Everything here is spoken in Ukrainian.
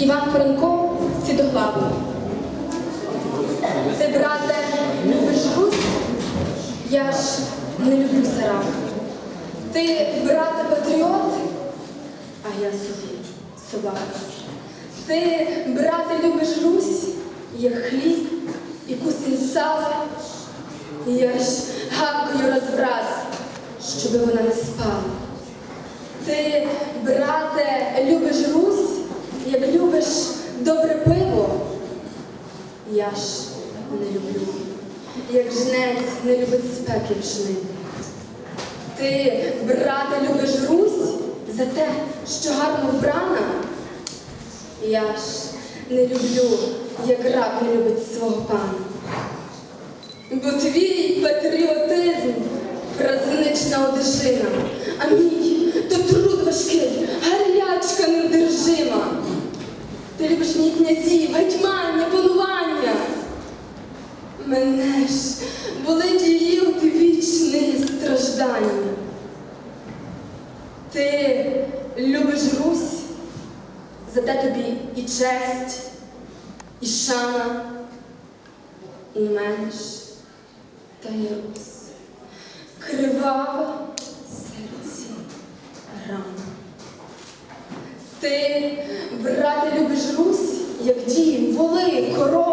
Іван Франко Сідоглавий. Ти, брате, любиш Русь? Я ж не люблю сарам. Ти, брате, патріот, а я собі собака. Ти, брате, любиш Русь, як хліб і кусень сала. Я ж гавкою розвраз, щоби вона не спала. Ти, брате, любиш Русь, як любиш добре пиво. Я ж не люблю, як жнець не любить спеки пшни. Ти, брате, любиш Русь за те, що гарно вбрана. Я ж не люблю, як раб не любить свого пана. Бо твій патріотизм празнична одежина, а мій то труд важкий, гарячка невдержима. Ти любиш мій князів, панування. Мене ж болить її вічне страждання. Ти любиш Русь, зате тобі і честь, і шана, і менш та й Русь. Кривава серці рана. Ти, брате, любиш Русь, як дім, воли, корови.